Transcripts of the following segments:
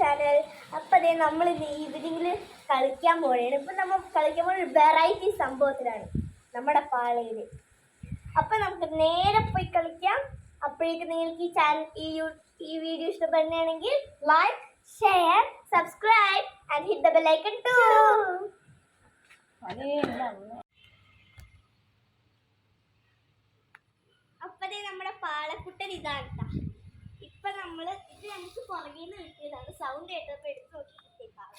Channel അപ്പം അതേ നമ്മൾ ഇന്ന് ഈവനിങ്ങിൽ കളിക്കാൻ പോവുകയാണ്. ഇപ്പം നമ്മൾ കളിക്കാൻ ഒരു വെറൈറ്റി സംഭവത്തിലാണ് നമ്മുടെ പാളയിൽ അപ്പം നമുക്ക് നേരെ പോയി കളിക്കാം. അപ്പോഴേക്കും നിങ്ങൾക്ക് ഈ ചാനൽ ഈ ഈ വീഡിയോ ഇഷ്ടപ്പെടുകയാണെങ്കിൽ like share subscribe and hit the bell icon to അപ്പതേ നമ്മുടെ പാളക്കുട്ടൻ ഇതാണ് ട്ടാ. ഇപ്പൊ നമ്മൾ ഇത് നമുക്ക് പുറകിൽ നിന്ന് കിട്ടിയതാണ്. സൗണ്ട് കേട്ടപ്പോ എടുത്ത് നോക്കി കിട്ടിയ പാള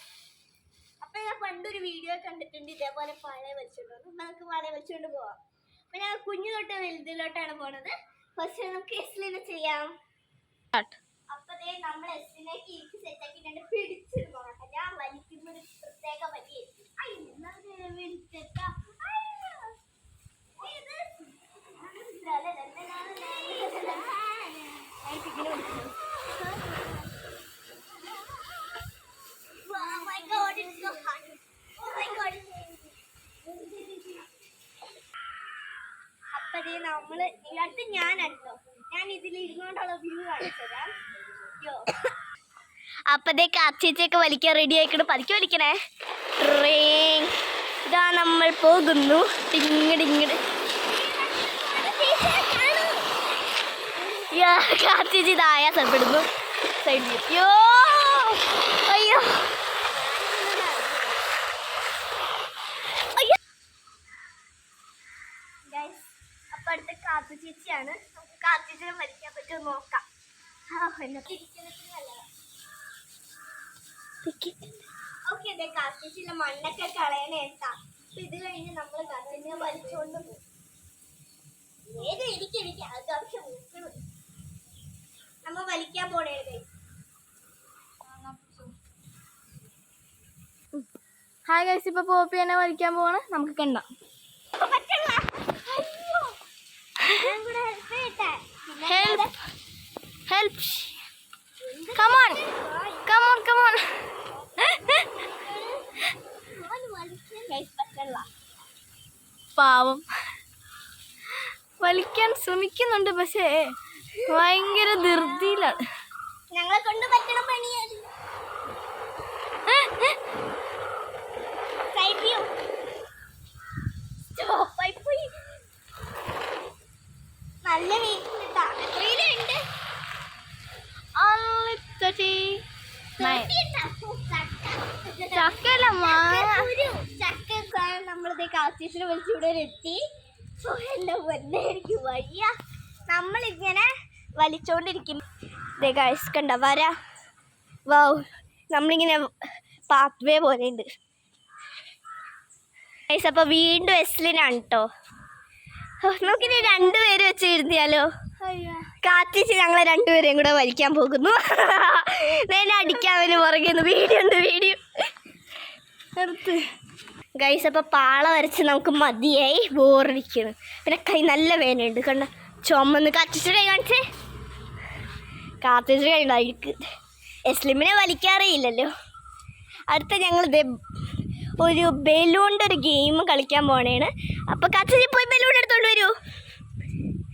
അപ്പൊ ഞാൻ പണ്ടൊരു വീഡിയോ കണ്ടിട്ടുണ്ട് ഇതേപോലെ പഴയ വെച്ചിട്ടുണ്ട്. അപ്പൊ നമുക്ക് പഴയ വെച്ചുകൊണ്ട് പോവാം. അപ്പൊ ഞാൻ കുഞ്ഞു തൊട്ട് വലുതിലോട്ടാണ് പോണത്. ഫസ്റ്റ് നമുക്ക് എസ്ലിന് ചെയ്യാം. അപ്പതേ നമ്മൾ എസ്ലിലേക്ക് അപ്പതേ നമ്മൾ അടുത്ത് ഞാനല്ലോ. ഞാൻ ഇതിൽ ഇരുന്നോണ്ടുള്ള വ്യൂ കാണിച്ചുതരാം യോ അപ്പതേ കാച്ചേച്ചൊക്കെ വലിക്കാൻ റെഡി ആയിക്കണ്. പതിക്കു വലിക്കണേ. ഇതാ നമ്മൾ പോകുന്നു. ഇങ്ങോട്ട് ഇങ്ങട് കാത്തിച്ച് ഇത് ആയാസപ്പെടുന്നു സൈഡിൽ യോ അയ്യോ! അയ്യോ. അപ്പൊ അടുത്ത കാത്തു ചേച്ചിയാണ്. നമുക്ക് കാത്തു ചേച്ചിനെ മരിക്കാൻ പറ്റുമോ നോക്കാം. ഓക്കെ അതെ കാത്തിച്ചില്ല മണ്ണൊക്കെ കളയണേട്ടാ അപ്പൊ ഇത് കഴിഞ്ഞ് നമ്മൾ കത്തിനെ വലിച്ചുകൊണ്ട് പോകും. ഏത് എനിക്ക് എനിക്ക് ആകാംക്ഷ മൂക്കണം നമ്മ വലിക്കാൻ പോണേ. ഹായ് ഗൈസ് ഇപ്പൊ പോപ്പി എന്നെ വലിക്കാൻ പോവാണ്. നമുക്ക് കണ്ട. Help help come on come on come on. പാവം. വലിക്കാൻ ശ്രമിക്കുന്നുണ്ട് പക്ഷേ ഭയങ്കര ധൃതിയിലാണ് ഞങ്ങളെ കൊണ്ട് പറ്റണ. Stop നല്ല വെയിലുണ്ട് വെയിലുണ്ട് Only 30. Nine. ചക്ക നമ്മളിത് കാസ്റ്റേഷന് വിളിച്ച് ഇവിടെ വരെ എത്തി എന്റെ പൊന്നെ എനിക്ക് വയ്യ നമ്മളിങ്ങനെ വലിച്ചോണ്ടിരിക്കും ദേ ഗൈസ് കണ്ട? വര. വൗ നമ്മളിങ്ങനെ പാത്ത് വേ പോലെ ഉണ്ട് ഗൈസ് അപ്പൊ വീണ്ടും എസ്ലിനാണ് കേട്ടോ നമുക്കിനി രണ്ടുപേര് വെച്ച് ഇരുന്നിയാലോ കാത്തിച്ച് ഞങ്ങളെ രണ്ടുപേരെയും കൂടെ വലിക്കാൻ പോകുന്നു. നേരെ അടിക്കാൻ പുറകെ വീഡിയോ ഉണ്ട് വീഡിയോ. നിർത്ത്. ഗൈസ് അപ്പോൾ പാള വരച്ച് നമുക്ക് മതിയായി. ബോറടിക്കുന്നു പിന്നെ കൈ നല്ല വേനയുണ്ട് കണ്ട? ചുമന്ന് കാത്തിച്ചു കൈ കാണിച്ചേ. കാത്തിച്ച് കഴിഞ്ഞായിരിക്കും എസ്ലിമിനെ വലിക്കാറിയില്ലല്ലോ അടുത്ത ഞങ്ങൾ ഒരു ബലൂണിന്റെ ഒരു ഗെയിം കളിക്കാൻ പോണേണ്. അപ്പോൾ കച്ചേരി പോയി ബലൂൺ എടുത്തോണ്ട് വരൂ.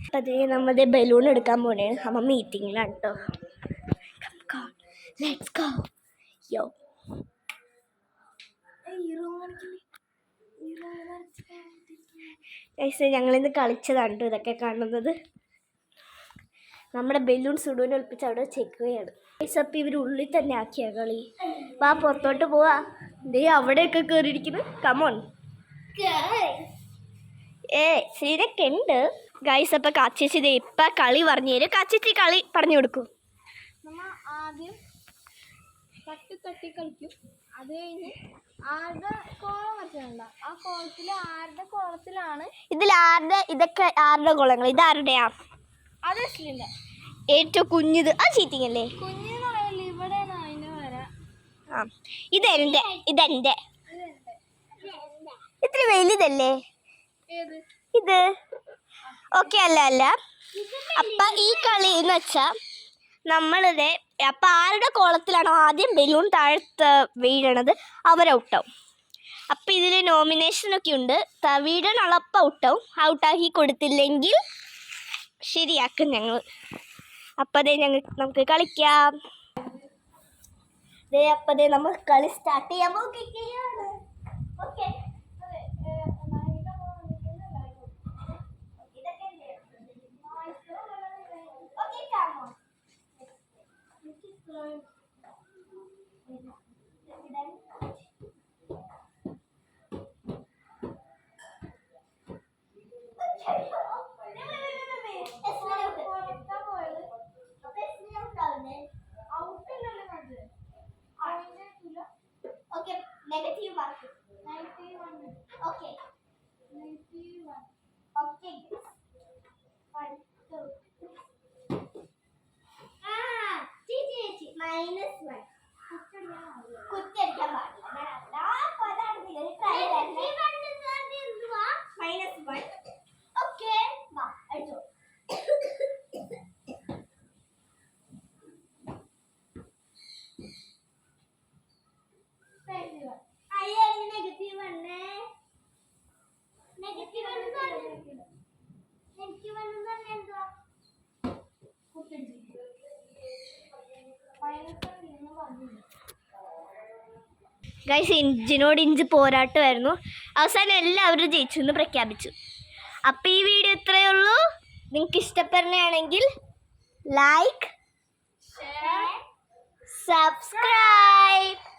അപ്പം അതേ നമ്മുടെ ബലൂൺ എടുക്കാൻ പോണേണ്. അമ്മ മീറ്റിങ്ങിലാണ് കേട്ടോ ലെറ്റ്സ് ഗോ യോ ഞങ്ങളിന്ന് കളിച്ചതാണ് കേട്ടോ ഇതൊക്കെ കാണുന്നത്. നമ്മുടെ ബലൂൺ സുഡൂനെ ഒളിപ്പിച്ച് അവിടെ ചെക്കുകയാണ് അപ്പം ഇവർ ഉള്ളിൽ തന്നെ ആക്കിയ കളി. വാ പുറത്തോട്ട് പോവാ. ദേ അവിടെയൊക്കെ കയറിയിരിക്കുന്നു കമോൺ ഏ ശരിയൊക്കെ ഉണ്ട്. ഗൈസ് അപ്പം കാച്ചേച്ചി ദേ ഇപ്പം കളി പറഞ്ഞു തരും കാച്ചേച്ചി കളി പറഞ്ഞു കൊടുക്കും. ആദ്യം തട്ടി തട്ടി കളിക്കും. അത് കഴിഞ്ഞ് ആരുടെ കോളം വരച്ചിട്ടുണ്ടോ ആ കോളത്തിൽ ആരുടെ കോളത്തിലാണ്? ഇതിൽ ആരുടെ ഇതൊക്കെ ആരുടെ കോളങ്ങൾ? ഇതാരുടെയാ അത് ഏറ്റവും കുഞ്ഞത് അത് ചീറ്റിംഗ് അല്ലേ കുഞ്ഞെന്ന് പറയില്ല ഇവിടെയാണ് അതിന് വര. ആ ഇതെന്റെ ഇതെന്റെ. ഇത്ര വലുതല്ലേ? ഏത്? ഇത്. ഓക്കെ അല്ല അല്ല. അപ്പൊ ഈ കളി എന്ന് വെച്ചാ നമ്മളുടെ അപ്പൊ ആരുടെ കോളത്തിലാണോ ആദ്യം ബലൂൺ താഴ്ത്ത് വീഴണത്? അവർ ഔട്ടാവും. അപ്പൊ ഇതിൽ നോമിനേഷനൊക്കെ ഉണ്ട്. ത- വീഴണുള്ള അപ്പം ഔട്ടാവും. ഔട്ടാക്കി കൊടുത്തില്ലെങ്കിൽ ശരിയാക്കും ഞങ്ങൾ. അപ്പം അതേ ഞങ്ങൾ നമുക്ക് കളിക്കാം. അപ്പതേ നമ്മൾ കളി സ്റ്റാർട്ട് ചെയ്യാൻ പോകുകയാണ് okay Maybe few back. 91. Okay. 91. Okay. One, two. Ah, TTH minus one. Guys ഇഞ്ചിനോട് inch പോരാട്ടമായിരുന്നു. അവസാനം എല്ലാവരും ജയിച്ചു എന്ന് പ്രഖ്യാപിച്ചു. അപ്പം ഈ വീഡിയോ ഇത്രയേ ഉള്ളൂ. നിങ്ങൾക്ക് ഇഷ്ടപ്പെടുകയാണെങ്കിൽ ലൈക്ക് സബ്സ്ക്രൈബ്